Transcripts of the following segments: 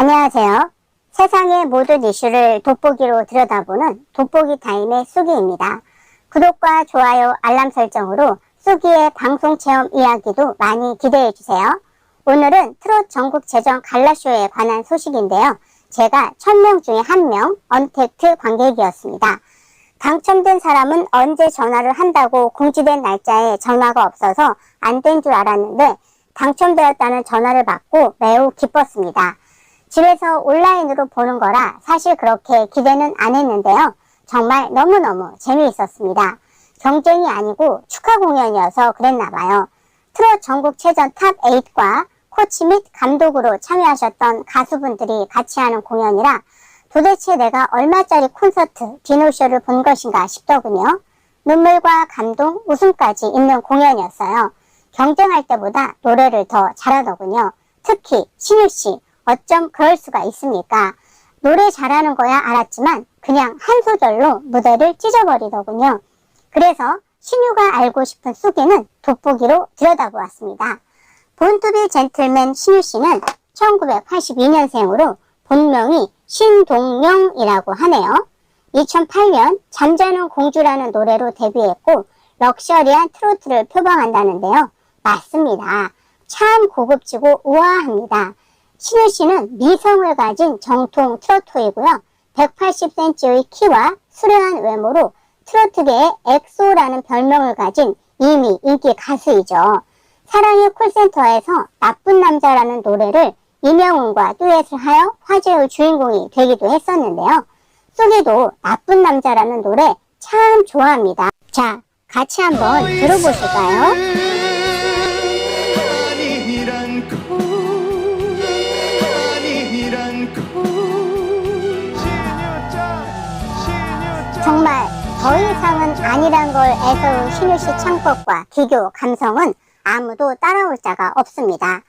안녕하세요. 세상의 모든 이슈를 돋보기로 들여다보는 돋보기 타임의 쑥이입니다. 구독과 좋아요, 알람 설정으로 쑥이의 방송 체험 이야기도 많이 기대해 주세요. 오늘은 트롯 전국 재정 갈라쇼에 관한 소식인데요. 제가 1000명 중에 1명 언택트 관객이었습니다. 당첨된 사람은 언제 전화를 한다고 공지된 날짜에 전화가 없어서 안 된 줄 알았는데 당첨되었다는 전화를 받고 매우 기뻤습니다. 집에서 온라인으로 보는 거라 사실 그렇게 기대는 안 했는데요. 정말 너무너무 재미있었습니다. 경쟁이 아니고 축하 공연이어서 그랬나 봐요. 트롯 전국체전 탑8과 코치 및 감독으로 참여하셨던 가수분들이 같이 하는 공연이라 도대체 내가 얼마짜리 콘서트, 디노쇼를 본 것인가 싶더군요. 눈물과 감동, 웃음까지 있는 공연이었어요. 경쟁할 때보다 노래를 더 잘하더군요. 특히 신유 씨, 어쩜 그럴 수가 있습니까? 노래 잘하는 거야 알았지만 그냥 한 소절로 무대를 찢어버리더군요. 그래서 신유가 알고 싶은 쑥이는 돋보기로 들여다보았습니다. 본투비 젠틀맨 신유 씨는 1982년생으로 본명이 신동영이라고 하네요. 2008년 잠자는 공주라는 노래로 데뷔했고 럭셔리한 트로트를 표방한다는데요. 맞습니다. 참 고급지고 우아합니다. 신우 씨는 미성을 가진 정통 트로트이고요. 180cm의 키와 수려한 외모로 트로트계의 엑소라는 별명을 가진 이미 인기 가수이죠. 사랑의 콜센터에서 나쁜 남자라는 노래를 이명훈과 듀엣을 하여 화제의 주인공이 되기도 했었는데요. 쑥이도 나쁜 남자라는 노래 참 좋아합니다. 자, 같이 한번 들어보실까요? 정말 더 이상은 아니란 걸 애서운 신유 씨 창법과 기교, 감성은 아무도 따라올 자가 없습니다.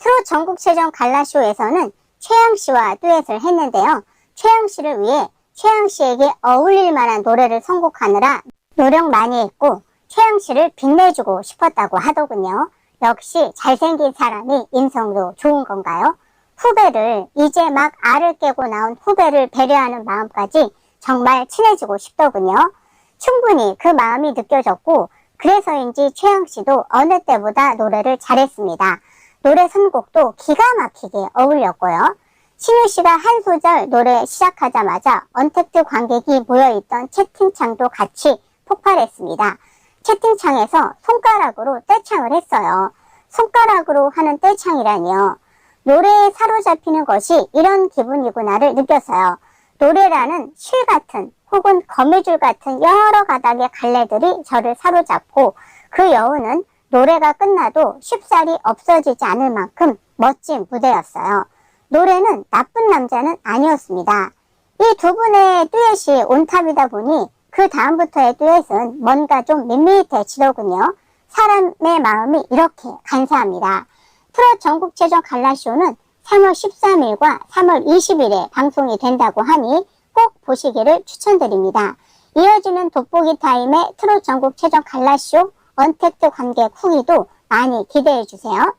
트롯 전국체전 갈라쇼에서는 최양 씨와 듀엣을 했는데요. 최양 씨를 위해 최양 씨에게 어울릴 만한 노래를 선곡하느라 노력 많이 했고 최양 씨를 빛내주고 싶었다고 하더군요. 역시 잘생긴 사람이 인성도 좋은 건가요? 후배를 이제 막 알을 깨고 나온 후배를 배려하는 마음까지 정말 친해지고 싶더군요. 충분히 그 마음이 느껴졌고 그래서인지 최양 씨도 어느 때보다 노래를 잘했습니다. 노래 선곡도 기가 막히게 어울렸고요. 신유 씨가 한 소절 노래 시작하자마자 언택트 관객이 모여있던 채팅창도 같이 폭발했습니다. 채팅창에서 손가락으로 떼창을 했어요. 손가락으로 하는 떼창이라니요. 노래에 사로잡히는 것이 이런 기분이구나를 느꼈어요. 노래라는 실 같은 혹은 거미줄 같은 여러 가닥의 갈래들이 저를 사로잡고 그 여우는 노래가 끝나도 쉽사리 없어지지 않을 만큼 멋진 무대였어요. 노래는 나쁜 남자는 아니었습니다. 이 두 분의 듀엣이 온탑이다 보니 그 다음부터의 듀엣은 뭔가 좀 밋밋해지더군요. 사람의 마음이 이렇게 간사합니다. 트롯 전국체전 갈라쇼는 3월 13일과 3월 20일에 방송이 된다고 하니 꼭 보시기를 추천드립니다. 이어지는 돋보기 타임의 트롯 전국체전 갈라쇼 언택트 관객 후기도 많이 기대해 주세요.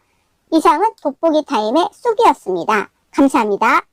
이상은 돋보기 타임의 쑥이었습니다. 감사합니다.